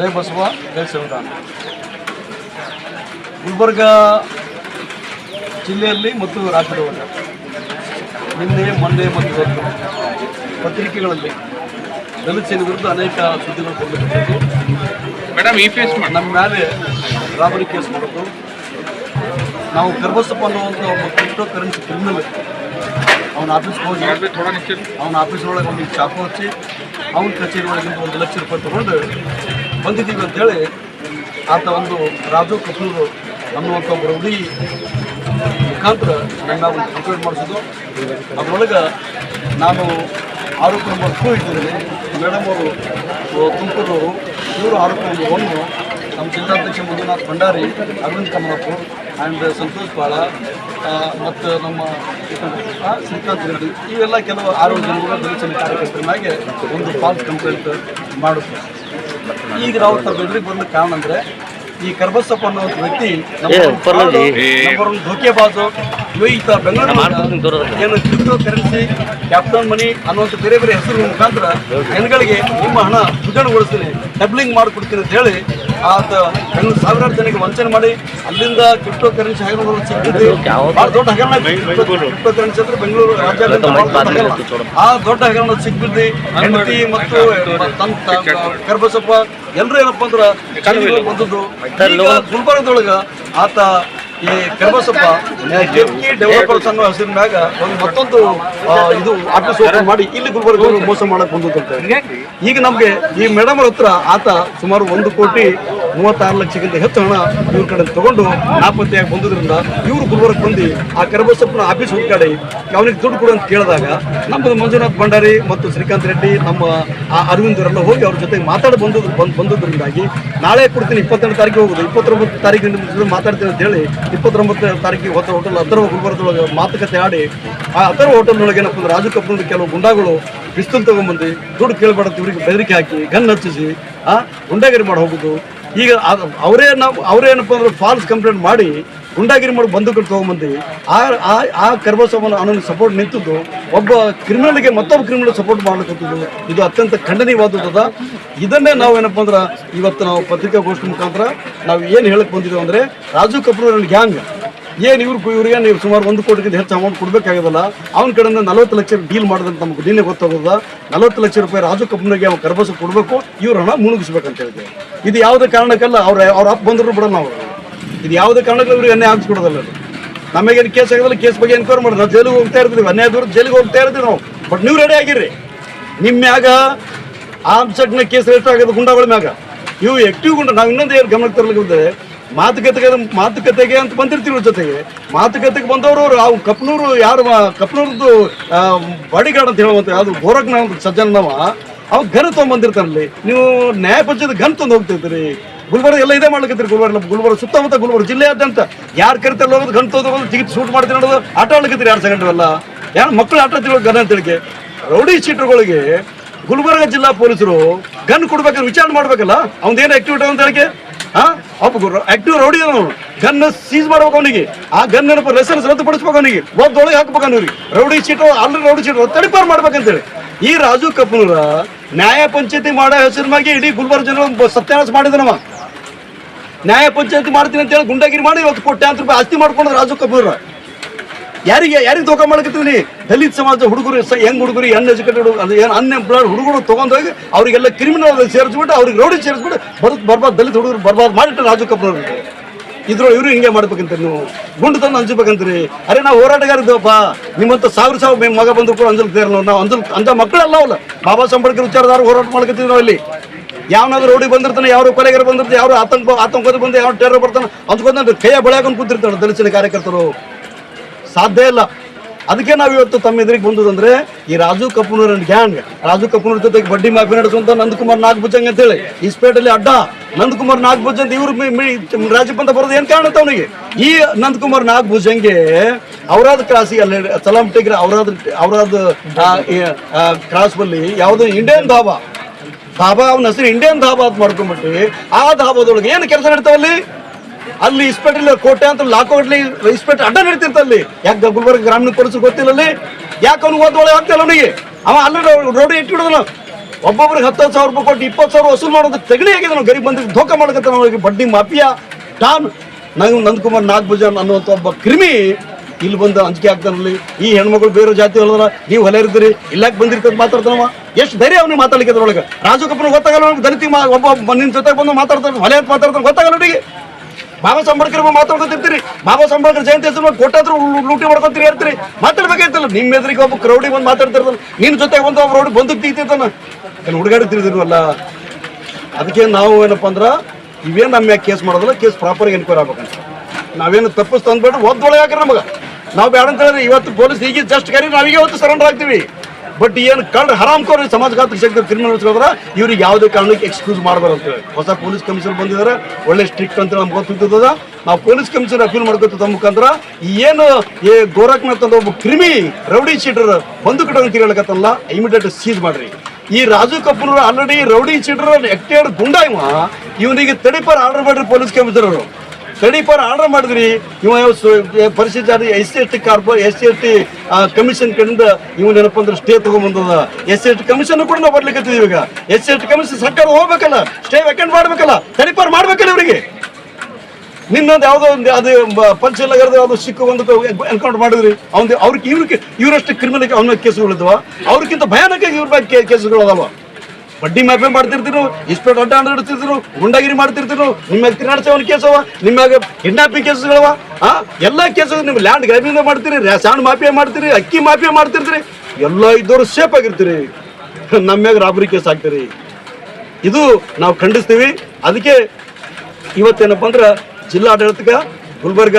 ಜೈ ಬಸವ ಜೈ ಸಂವಿಧಾನ. ಗುಲ್ಬರ್ಗ ಜಿಲ್ಲೆಯಲ್ಲಿ ಮತ್ತು ರಾಜ್ಯದೊಳಗೆ ನಿನ್ನೆ ಮೊನ್ನೆ ಮತ್ತು ಇವತ್ತು ಪತ್ರಿಕೆಗಳಲ್ಲಿ ದಲಿತ ಸೇನೆ ವಿರುದ್ಧ ಅನೇಕ ಸುದ್ದಿಗಳು ಕೊಡಬೇಕು ಮೇಡಮ್ ಈ ಫೇಸ್ ಮಾಡಿ. ನಮ್ಮ ಮೇಲೆ ರಾಬರಿ ಕೇಸ್ ಮಾಡೋದು. ನಾವು ಗರ್ಭಸಪ್ಪ ಅನ್ನುವಂಥ ಒಬ್ಬ ಕ್ರಿಪ್ಟೋ ಕರೆನ್ಸಿ ಕ್ರಿಮಿನಲ್ ಅವನ ಆಫೀಸ್ಗೆ ಹೋಗಿ ಅವನ ಆಫೀಸ್ ಒಳಗೆ ಒಂದು ಚಾಕು ಹಚ್ಚಿ ಅವನ ಕಚೇರಿ ಒಳಗಿಂದ ಒಂದು ಲಕ್ಷ ರೂಪಾಯಿ ತಗೊಂಡು ಬಂದಿದ್ದೀವಿ ಅಂತೇಳಿ ಆತ ಒಂದು ರಾಜು ಕಪೂರ್ ಅನ್ನುವಂಥ ಒಬ್ಬರು ರೌಡಿ ಮುಖಾಂತರ ನನ್ನ ಕಂಪ್ಲೇಂಟ್ ಮಾಡಿಸಿದ್ದು. ಅದರೊಳಗೆ ನಾನು ಆರೋಪ ನಂಬರ್ ಟೂ ಇದ್ದೀನಿ ಮೇಡಮ್ ಅವರು ತುಮಕೂರವರು ಇವರು ಆರೋಪ ನಂಬರ್ ಒನ್ನು ನಮ್ಮ ಜಿಲ್ಲಾಧ್ಯಕ್ಷ ಮಂಜುನಾಥ್ ಭಂಡಾರಿ, ಅರವಿಂದ್ ಕಮಲಪುರ್ ಆ್ಯಂಡ್ ಸಂತೋಷ್ ಬಾಳ ಮತ್ತು ನಮ್ಮ ಶ್ರೀಕಾಂತ್ ರೆಡ್ಡಿ, ಇವೆಲ್ಲ ಕೆಲವು ಆರೋಗ್ಯ ಜನಗಳು ಕಾರ್ಯಕರ್ತರನ್ನಾಗಿ ಒಂದು ಫಾಲ್ಸ್ ಕಂಪ್ಲೇಂಟ್ ಮಾಡುತ್ತೆ ಈಗ ನಾವು ಬೆದರಿಗೆ ಬಂದ ಕಾರಣ ಅಂದ್ರೆ ಈ ಕರ್ಬಸಪ್ಪ ಅನ್ನೋ ವ್ಯಕ್ತಿ ಧೋಕೆ ಒಂದು ಧೋಕೆಬಾಜು ಈತ ಬೆಂಗಳೂರು ಏನು ಕ್ರಿಪ್ಟೋ ಕರೆನ್ಸಿ ಕ್ಯಾಪಿಟಲ್ ಮನಿ ಅನ್ನುವಂಥ ಬೇರೆ ಬೇರೆ ಹೆಸರು ಮುಖಾಂತರ ಜನಗಳಿಗೆ ನಿಮ್ಮ ಹಣ ದ್ವಿಗುಣಗೊಳಿಸ್ತೀನಿ ಡಬ್ಲಿಂಗ್ ಮಾಡಿಕೊಡ್ತೀನಿ ಅಂತ ಹೇಳಿ ಆತ ಸಾವಿರಾರು ಜನಕ್ಕೆ ವಂಚನೆ ಮಾಡಿ ಅಲ್ಲಿಂದ ಕ್ರಿಪ್ಟೋ ಕರೆನ್ಸಿ ಹಗರಣ ಸಿಗ್ತದೆ ಭಾಳ ದೊಡ್ಡ ಹಗರಣ ಕ್ರಿಪ್ಟೋ ಕರೆನ್ಸಿ ಅಂದ್ರೆ ಬೆಂಗಳೂರು ರಾಜ್ಯಾದ್ಯಂತ. ಆ ದೊಡ್ಡ ಹಗರಣ ಸಿಕ್ಬಿದ್ದಿ ಹೆಂಡತಿ ಮತ್ತು ತನ್ನ ಕರ್ಬಸಪ್ಪ ಎಲ್ಲರೂ ಏನಪ್ಪ ಅಂದ್ರೆ ಬಂದದ್ದು. ಗುಲ್ಬರ್ಗದೊಳಗ ಆತ ಈ ಕರ್ಬಸಪ್ಪ ಡೆಪ್ಯೂಟಿ ಡೆವಲಪರ್ಸ್ ಅನ್ನೋ ಹೆಸರಿನ ಮ್ಯಾಗ ಒಂದು ಮತ್ತೊಂದು ಇದು ಆಫೀಸ್ ಓಪನ್ ಮಾಡಿ ಇಲ್ಲಿ ಗುಲ್ಬರ್ಗ ಮೋಸ ಮಾಡಕ್ ಬಂದ ಈಗ ನಮ್ಗೆ ಈ ಮೇಡಮ್ ಹತ್ರ ಆತ ಸುಮಾರು ಒಂದು ಕೋಟಿ ಮೂವತ್ತಾರು ಲಕ್ಷಕ್ಕಿಂತ ಹೆಚ್ಚು ಹಣ ಇವ್ರ ಕಡೆ ತಗೊಂಡು ನಾಪತ್ತೆಯಾಗಿ ಬಂದಿದ್ರಿಂದ ಇವರು ಗುರುವಾರಕ್ಕೆ ಬಂದು ಆ ಕರಬಸಪ್ಪನ ಆಫೀಸ್ ಹುಡುಕಾಡಿ ಅವನಿಗೆ ದುಡ್ಡು ಕೊಡು ಅಂತ ಕೇಳಿದಾಗ ನಮ್ಮದು ಮಂಜುನಾಥ್ ಭಂಡಾರಿ ಮತ್ತು ಶ್ರೀಕಾಂತ್ ರೆಡ್ಡಿ ನಮ್ಮ ಆ ಅರವಿಂದರೆಲ್ಲ ಹೋಗಿ ಅವ್ರ ಜೊತೆಗೆ ಮಾತಾಡಿ ಬಂದದ್ದು ಬಂದು ಬಂದದ್ರಿಂದಾಗಿ ನಾಳೆ ಕೊಡ್ತೀನಿ ಇಪ್ಪತ್ತೆರಡು ತಾರೀಕಿಗೆ ಹೋಗೋದು. ಇಪ್ಪತ್ತೊಂಬತ್ತು ತಾರೀಕಿನ ಮಾತಾಡ್ತೀನಿ ಅಂತ ಹೇಳಿ ಇಪ್ಪತ್ತೊಂಬತ್ತು ತಾರೀಕಿಗೆ ಹೊತ್ತ ಹೋಟೆಲ್ ಅಥರ್ವ ಗುಲ್ಬರ್ಗದೊಳಗೆ ಮಾತುಕತೆ ಆಡಿ ಆ ಅಥರ್ವ ಹೋಟೆಲ್ನೊಳಗೆ ಏನಪ್ಪ ಅಂದ್ರೆ ರಾಜು ಕಪ್ಪನ ಕೆಲವು ಗುಂಡಾಗಳು ಪಿಸ್ತೂಲ್ ತಗೊಂಡ್ಬಂದು ದುಡ್ಡು ಕೇಳ್ಬಾರ್ದು ಇವರಿಗೆ ಬೆದರಿಕೆ ಹಾಕಿ ಗನ್ ಹಚ್ಚಿಸಿ, ಆ, ಗುಂಡಾಗಿರಿ ಮಾಡಿ ಹೋಗುದು. ಈಗ ಅವರೇ ನಾವು ಅವರೇನಪ್ಪ ಅಂದ್ರೆ ಫಾಲ್ಸ್ ಕಂಪ್ಲೇಂಟ್ ಮಾಡಿ ಗುಂಡಾಗಿರಿ ಮಾಡಿ ಬಂದೂಕರು ತಗೊಂಬಂದು ಆ ಆ ಆ ಅವನನ್ನು ಸಪೋರ್ಟ್ ನಿಂತದ್ದು ಒಬ್ಬ ಕ್ರಿಮಿನಲ್ಗೆ ಮತ್ತೊಬ್ಬ ಕ್ರಿಮಿನಲ್ ಸಪೋರ್ಟ್ ಮಾಡ್ಲಿಕ್ಕಂಥದ್ದು ಇದು ಅತ್ಯಂತ ಖಂಡನೀಯವಾದದ ಇದನ್ನೇ ನಾವು ಏನಪ್ಪ ಅಂದ್ರೆ ಇವತ್ತು ನಾವು ಪತ್ರಿಕಾಗೋಷ್ಠಿ ಮುಖಾಂತರ ನಾವು ಏನು ಹೇಳಕ್ ಬಂದಿದ್ದೇವೆ ಅಂದರೆ ರಾಜು ಕಪೂರ್ ಗ್ಯಾಂಗ್ ಏನು ಇವ್ರು ಇವ್ರಿಗೆ ನೀವು ಸುಮಾರು ಒಂದು ಕೋಟಿಗಿಂತ ಹೆಚ್ಚು ಅಮೌಂಟ್ ಕೊಡ್ಬೇಕಾಗಿದಲ್ಲ? ಅವ್ನ ಕಡೆಯಿಂದ ನಲವತ್ತು ಲಕ್ಷ ಡೀಲ್ ಮಾಡಿದ್ರೆ ನಮ್ಗೆ ನಿನ್ನೆ ಗೊತ್ತಾಗೋದ ನಲವತ್ತು ಲಕ್ಷ ರೂಪಾಯಿ ರಾಜು ಕಂಪ್ನಿಗೆ ಅವ್ನು ಕರ್ಬಸ ಕೊಡಬೇಕು, ಇವ್ರ ಹಣ ಮುಳುಗಿಸ್ಬೇಕಂತ ಹೇಳಿದೆ ಇದು ಯಾವುದೇ ಕಾರಣಕ್ಕಲ್ಲ ಅವ್ರ ಅವ್ರ ಅಪ್ಪ ಬಂದ್ರು ಬಿಡಲ್ಲ ನಾವು ಇದು ಯಾವುದೇ ಕಾರಣಕ್ಕೆ ಇವ್ರಿಗೆ ಅನ್ಯಾಯ ನಮಗೆ ನಮಗೇನು ಕೇಸ್ ಆಗೋದಿಲ್ಲ ಕೇಸ್ ಬಗ್ಗೆ ಎನ್ಕ್ವೈರಿ ಮಾಡಿದ್ರೆ ನಾವು ಜೈಲಿಗೆ ಹೋಗ್ತಾ ಇರ್ತೀವಿ, ಅನ್ಯಾಯ ದೂರ ಜೈಲಿಗೆ ಹೋಗ್ತಾ ಇರ್ತೀವಿ ನಾವು. ಬಟ್ ನೀವು ರೆಡಿ ಆಗಿರ್ರಿ ನಿಮ್ಮ ಮ್ಯಾಗ ಆಮ್ಸೆಟ್ನ ಕೇಸ್ ರಿಜಿಸ್ಟರ್ ಆಗೋದು ಗುಂಡಾಗಳ ಮ್ಯಾಗ. ಇವು ಎಕ್ಟಿವ್ ಗುಂಡ. ನಾವು ಇನ್ನೊಂದು ಏನು ಗಮನಕ್ಕೆ ತರಲಿಕ್ಕೆ ಮಾತುಕತೆಗೆ ಮಾತುಕತೆಗೆ ಅಂತ ಬಂದಿರ್ತೀವಿ ಜೊತೆಗೆ. ಮಾತುಕತೆಗೆ ಬಂದವರು ಅವ್ರು ಅವು ಕಪ್ನೂರು ಯಾರು ಕಪ್ನೂರದ್ದು ಕಪ್ನೂರ್ದು ಬಾಡಿಗಾರ್ಡ್ ಅಂತ ಹೇಳುವಂತ ಗೋರಗ್ನ ಒಂದು ಸಜ್ಜನವ ಅವ್ ಗನ್ ತೊಗೊಂಬಂದಿರ್ತಾರಲ್ಲಿ ನೀವು ನ್ಯಾಯಪಂಚದ ಪಂಚಾಯತ್ ಗನ್ ತಂದು ಹೋಗ್ತಿರ್ತೀರಿ ಗುಲ್ಬರ್ಗ ಎಲ್ಲ ಇದೇ ಮಾಡ್ಲಿಕ್ಕೆ ಗುಲ್ಬರ್ಗ ಗುಲ್ಬರ್ಗ ಸುತ್ತಮುತ್ತ ಗುಲ್ಬರ್ಗ ಜಿಲ್ಲೆಯಾದ್ಯಂತ. ಯಾರು ಕರಿತಾರೆ ಹೋಗೋದು ಗನ್ ತಗೊಂಡು ಟಿಕೆಟ್ ಶೂಟ್ ಮಾಡ್ತೀನಿ ನೋಡೋದು ಆಟ ಆಡ್ಲಿಕ್ಕೆ ಎರಡು ಸೆಕೆಂಡ್ ಅಲ್ಲ ಯಾರು ಮಕ್ಕಳು ಆಟ ತಿಳೋ ಗನ್ ಅಂತ ಹೇಳಿಕೆ ರೌಡಿ ಶೀಟರ್ಗಳಿಗೆ ಗುಲ್ಬರ್ಗ ಜಿಲ್ಲಾ ಪೊಲೀಸರು ಗನ್ ಕೊಡ್ಬೇಕಾದ್ರೆ ವಿಚಾರಣೆ ಮಾಡ್ಬೇಕಲ್ಲ? ಅವ್ನೇನು ಆಕ್ಟಿವಿಟಿ ಅಂತ ಹೇಳಿಕೆ ಹಾ ಆಕ್ಟಿವ್ ರೌಡಿ ಅವನು. ಗನ್ ಸೀಸ್ ಮಾಡ್ಬೇಕು ಅವನಿಗೆ. ಆ ಗನ್ ಲೆಸನ್ಸ್ ಲೈಸೆನ್ಸ್ ರದ್ದುಪಡಿಸ್ಬೇಕು ಅವನಿಗೆ. ಒದ್ದೊಳಗೆ ಹಾಕ್ಬೇಕು ಅವ್ರಿಗೆ ರೌಡಿ ಚೀಟು ಆಲ್ರೆಡಿ ರೌಡಿ ಚೀಟು, ತಡಿಪಾರ್ ಮಾಡ್ಬೇಕಂತೇಳಿ. ಈ ರಾಜು ಕಪೂರ ನ್ಯಾಯ ಪಂಚಾಯತಿ ಮಾಡೋ ಹೆಸರಿನಾಗೆ ಇಡೀ ಗುಲ್ಬರ್ಗ ಜನ ಸತ್ಯಾನಾಶ ಮಾಡಿದನವ. ನ್ಯಾಯ ಪಂಚಾಯತಿ ಮಾಡ್ತೀನಿ ಅಂತ ಹೇಳಿ ಗುಂಡಾಗಿರಿ ಮಾಡಿ ಇವತ್ತು ಕೋಟ್ಯಾಂತರ ರೂಪಾಯಿ ಆಸ್ತಿ ಮಾಡ್ಕೊಂಡ್ರೆ ರಾಜು ಕಪೂರ್. ಯಾರಿಗೆ ಯಾರಿಗೆ ತೋಕ ಮಾಡಕತ್ತೀವಿ ದಲಿತ ಸಮಾಜ ಹುಡುಗರು ಹೆಂಗ್ ಹುಡುಗರು ಎಜುಕೇಟೆಡ್ ಅದು ಏನು ಅನ್ಎಂಪ್ಲಾಯ್ಡ್ ಹುಡುಗರು ತಗೊಂಡೋಗಿ ಅವರಿಗೆಲ್ಲ ಕ್ರಿಮಿನಲ್ ಸೇರಿಸ್ಬಿಟ್ಟು, ಅವ್ರಿಗೆ ರೋಡಿ ಸೇರಿಸ್ಬಿಟ್ಟು ಬದುಕು ಬರ್ಬಾದ್ ದಲಿತ ಹುಡುಗರು ಬರ್ಬಾದ್ ಮಾಡಿಟ್ಟು ರಾಜು ಕಪೂರ್ ಅವ್ರಿಗೆ ಇದ್ರು ಇವರು ಹಿಂಗೆ ಮಾಡ್ಬೇಕಂತ ನೀವು? ಗುಂಡು ತಂದು ಹಂಚ್ಬೇಕಂತೀರಿ? ಅರೆ ನಾವು ಹೋರಾಟಗಾರ ಇದ್ದೇವಪ್ಪ ನಿಮ್ಮಂತ ಸಾವಿರ ಸಾವಿರ ಮಗ ಬಂದ್ರು ಕೂಡ ಅಂಜಲ್ತೇರ ನಾವು ಅಂಜಲ್ ಅಂಜ ಮಕ್ಕಳೆಲ್ಲ ಅವಲ್ಲ ಬಾಬಾ ಸಂಬಡ್ಕರ್ ವಿಚಾರದಾರ ಹೋರಾಟ ಮಾಡ್ಕತ್ತೀವಿ ನಾವು ಇಲ್ಲಿ. ಯಾವನಾದ್ರು ರೋಡಿ ಬಂದಿರ್ತಾನೆ ಯಾರು ಕೊಲೆಗಾರ ಬಂದಿರ್ತಾನೆ ಯಾರು ಆತಂಕ ಆತಂಕದ ಬಂದು ಯಾವ ಟೆರರ್ ಬರ್ತಾನೆ ಅಂದ್ಕೊಂಡ್ ಕೈಯ ಬೆಳೆಯಾಕೊಂಡು ಕೂತಿರ್ತಾನೆ ದಲಿತ ಕಾರ್ಯಕರ್ತರು. ಸಾಧ್ಯ ಇಲ್ಲ. ಅದಕ್ಕೆ ನಾವು ಇವತ್ತು ತಮ್ಮ ಎದುರಿಗೆ ಬಂದದಂದ್ರೆ ಈ ರಾಜು ಕಪೂರ್ ಗ್ಯಾಂಗ್ ರಾಜು ಕಪೂರ್ ಜೊತೆಗೆ ಬಡ್ಡಿ ಮಾಫಿ ನಡೆಸುವಂತ ನಂದಕುಮಾರ್ ನಾಗಭುಜಂಗ್ ಅಂತೇಳಿ ಇಸ್ಪೇಟಲ್ಲಿ ಅಡ್ಡ ನಂದಕುಮಾರ್ ನಾಗಭುಜ್ ಅಂತ ಇವ್ರು ಅಂತ ಬರೋದು ಏನ್ ಕಾರಣ ಅಂತ ಅವನಿಗೆ? ಈ ನಂದಕುಮಾರ್ ನಾಗಭುಜಂಗೆ ಅವರಾದ ಕ್ರಾಸ್ ಅಲ್ಲಿ ಸಲಾಮ್ ಟೆಗ್ರ ಅವರಾದ ಅವರಾದ ಕ್ರಾಸ್ ಬಲ್ಲಿ ಯಾವುದು ಇಂಡಿಯನ್ ಧಾಬಾ ಧಾಬಾ ಅವನ ಹೆಸರು ಇಂಡಿಯನ್ ಧಾಬಾ ಅಂತ ಮಾಡ್ಕೊಂಡ್ಬಿಟ್ಟು ಆ ಧಾಬಾದೊಳಗೆ ಏನು ಕೆಲಸ ನಡೀತಾವಲ್ಲಿ? ಅಲ್ಲಿ ಇಸ್ಪೇಟಲ್ ಕೋಟೆ ಅಂತ ಲಾಕೋಟ್ಲಿ ಇಸ್ಪೇಟ್ ಅಡ್ಡ ನಡೀತಿರ್ತಲ್ಲಿ ಯಾಕೆ ಗುಲ್ಬರ್ಗ ಗ್ರಾಮೀಣ ಪೊಲೀಸ್ ಗೊತ್ತಿಲ್ಲ ಅಲ್ಲಿ ಯಾಕೆ ಅವ್ನು ಓದ್ ಒಳಗೆ ಆಗ್ತಿಲ್ಲ ಅವನಿಗೆ? ಅವ ಅಲ್ಲಿ ರೋಡಿ ಇಟ್ಟಿಡೋದಲ್ಲ ಒಬ್ಬೊಬ್ಬರಿಗೆ ಹತ್ತು ಸಾವಿರ ರೂಪಾಯಿ ಕೊಟ್ಟು ಇಪ್ಪತ್ತು ಸಾವಿರ ವಸೂಲು ಮಾಡೋದು ತಗಲಿ ಆಗಿದೆ ನಾವು ಗರಿಬ್ ಬಂದಿದ್ದು ಧೋಕಾ ಮಾಡಕತ್ತ ನಾವು ಬಡ್ಡಿ ಮಾಫಿಯಾ, ಟಾನ್. ನಂಗೆ ನಂದಕುಮಾರ್ ನಾಗಭೂಜನ್ ಅನ್ನುವಂಥ ಒಬ್ಬ ಕ್ರಿಮಿ ಇಲ್ಲಿ ಬಂದು ಅಂಜಿಕೆ ಆಗ್ತಾನಲ್ಲಿ. ಈ ಹೆಣ್ಮಗಳು ಬೇರೆ ಜಾತಿ ಹೇಳಿದ್ರ ನೀವು ಹೊಲೆ ಇರ್ತೀರಿ. ಇಲ್ಲಾಕ್ ಬಂದಿರ್ತದೆ ಮಾತಾಡ್ತಾನವ ಎಷ್ಟು ಧೈರ್ಯ ಅವ್ನಿಗೆ ಮಾತಾಡ್ಲಿಕ್ಕೆ ಅದ್ರೊಳಗೆ ರಾಜು ಕಪ್ಪನ ಗೊತ್ತಾಗಲ್ಲ ಅವ್ನಿಗೆ. ದಲಿತಿ ಒಬ್ಬ ನಿನ್ನ ಜೊತೆ ಬಂದು ಮಾತಾಡ್ತಾನೆ, ಹೊಲೆ ಅಂತ ಮಾತಾಡ್ತಾನೆ. ಗೊತ್ತಾಗಲ್ಲ ಅವನಿಗೆ. ಬಾಬಾ ಸಂಬಳಕರ್ ಮಾತಾಡ್ಕೊತಿರ್ತೀರಿ ಬಾಬಾ ಸಂಬಳಕರ್ ಜಯಂತಿ ಹೆಸರು ಕೊಟ್ಟಾದ್ರು ಲೂಟಿ ಮಾಡ್ಕೊತೀರಿ ಹೇಳ್ತೀರಿ ಮಾತಾಡ್ಬೇಕಾಯ್ತಲ್ಲ ನಿಮ್ಮ ಎದುರಿಗೆ ಒಬ್ಬ ಕ್ರೌಡಿ ಬಂದು ಮಾತಾಡ್ತಿರ್ತಲ್ಲ ನಿನ್ನ ಜೊತೆ ಒಂದು ಒಬ್ಬ ರೌಡಿ ಬಂದು ತೆಗಿತಿರ್ತಾನ ಏನು ಹುಡುಗಾಡಿ ತಿರುದಿಲ್ವಲ್ಲ ಅದಕ್ಕೆ ನಾವು ಏನಪ್ಪ ಅಂದ್ರೆ, ಇವೇನು ನಮ್ಮ ಕೇಸ್ ಮಾಡೋದಲ್ಲ ಕೇಸ್ ಪ್ರಾಪರ್ಗೆ ಎನ್ಕ್ವೈರಿ ಆಗ್ಬೇಕಂತ. ನಾವೇನು ತಪ್ಪಿಸ್ ತಂದ್ಬಿಟ್ಟು ಒದ್ದೊಳಗೆ ಹಾಕ್ರಿ ನಮಗೆ. ನಾವು ಬೇಡ ಅಂತ ಹೇಳಿದ್ರೆ ಇವತ್ತು ಪೊಲೀಸ್ ಈಗ ಜಸ್ಟ್ ಕರಿ ನಾವೀಗ ಇವತ್ತು ಸರೆಂಡರ್ ಆಗ್ತೀವಿ. ಬಟ್ ಏನು ಕಂಡ್ರೆ ಹರಾಮ್ ಕೋರಿ ಸಮಾಜಘಾತಕ ಶಕ್ತಿ ಕ್ರಿಮಿನಲ್ಸ್ ಹೋದ್ರೆ ಇವ್ರಿಗೆ ಯಾವುದೇ ಕಾರಣಕ್ಕೆ ಎಕ್ಸ್ಕ್ಯೂಸ್ ಮಾಡಬಾರ್ದು ಅಂತೇಳಿ ಹೊಸ ಪೊಲೀಸ್ ಕಮಿಷನರ್ ಬಂದಿದ್ದಾರೆ. ಒಳ್ಳೆ ಸ್ಟ್ರಿಕ್ಟ್ ಅಂತ ನಮ್ಗೆ ಗೊತ್ತಿದ್ದದ ನಾವು ಪೊಲೀಸ್ ಕಮಿಷನರ್ ಅಪೀಲ್ ಮಾಡ್ಕೊತ ತಮ್ಮ ಮುಖಾಂತರ ಏನು ಏ ಗೋರಖ್ನಾಥ್ ಅಂತ ಒಬ್ಬ ಕ್ರಿಮಿ ರೌಡಿ ಶೀಟರ್ ಬಂದು ಕಡೆ ತಿರುಗಲಕತ್ತಲ್ಲ ಇಮಿಡಿಯೇಟ್ ಸೀಸ್ ಮಾಡ್ರಿ. ಈ Raju Kapoor already rowdy sheeter ಎಕ್ಟೇಡ್ ಗುಂಡ ಇವ. ಇವನಿಗೆ ತಡಿಪರ್ ಆರ್ಡರ್ ಮಾಡ್ರಿ ಪೊಲೀಸ್ ಕಮಿಷನರ್ ತಡಿಪರ್ ಆರ್ಡರ್ ಮಾಡಿದ್ರಿ. ಇವ ಪರಿಶಿಷ್ಟ ಜಾತಿ S C S T ಕಾರ್ಪೊ S C S T commission ಕಡೆಯಿಂದ ಇವ್ ಏನಪ್ಪ stay ತಗೊಂಡ್ಬಂದದ S C S T commission ಕೂಡ ನಾವು ಬರ್ಲಿಕ್ಕೆ ಈಗ S C S T commission ಸರ್ಕಾರ ಹೋಗ್ಬೇಕಲ್ಲ ಸ್ಟೇ ವೆಕೆಂಟ್ ಮಾಡ್ಬೇಕಲ್ಲ, ತಡಿಪರ್ ಮಾಡ್ಬೇಕಲ್ಲ ಇವರಿಗೆ. ನಿನ್ನೊಂದು ಯಾವುದೋ ಒಂದು ಅದು ಪಂಚಲಗರದ ಯಾವುದೋ ಸಿಕ್ಕು ಒಂದು ಎನ್ಕೌಂಟರ್ ಮಾಡಿದ್ರಿ. ಅವ್ನು ಅವ್ರಿಗೆ ಇವ್ರಿಗೆ ಇವರಷ್ಟು ಕ್ರಿಮಿನಲ್ ಅವನ ಕೇಸುಗಳಿದ್ವ ಅವ್ರಿಗಿಂತ ಭಯಾನಕ ಇವ್ರ ಬಗ್ಗೆ ಕೇಸುಗಳು ಬಡ್ಡಿ ಮಾಫಿ ಮಾಡ್ತಿರ್ತಿರು ಇಷ್ಟು ದೊಡ್ಡ ಹಣ ಇಡ್ತಿದ್ರು ಗುಂಡಗಿರಿ ಮಾಡ್ತಿರ್ತಿರು ನಿಮ್ಮ ತಿರುಗಾಡ್ಸವನ್ ಕೇಸವ ನಿಮ್ಮಾಗ ಕಿಡ್ನಾಪಿಂಗ್ ಕೇಸ್ಗಳವ ಆ? ಎಲ್ಲ ಕೇಸು ನೀವು ಲ್ಯಾಂಡ್ ಗ್ರಾಬಿಂದ ಮಾಡ್ತೀರಿ ಸ್ಯಾಂಡ್ ಮಾಫಿಯಾ ಮಾಡ್ತೀರಿ, ಅಕ್ಕಿ ಮಾಫಿಯಾ ಮಾಡ್ತಿರ್ತೀರಿ, ಎಲ್ಲ ಇದ್ದವರು ಸೇಫ್ ಆಗಿರ್ತೀರಿ. ನಮ್ಮ್ಯಾಗ ರಾಬರಿ ಕೇಸ್ ಹಾಕ್ತೀರಿ. ಇದು ನಾವು ಖಂಡಿಸ್ತೀವಿ. ಅದಕ್ಕೆ ಇವತ್ತೇನಪ್ಪ ಅಂದ್ರೆ ಜಿಲ್ಲಾಡಳಿತಕ್ಕೆ, ಗುಲ್ಬರ್ಗ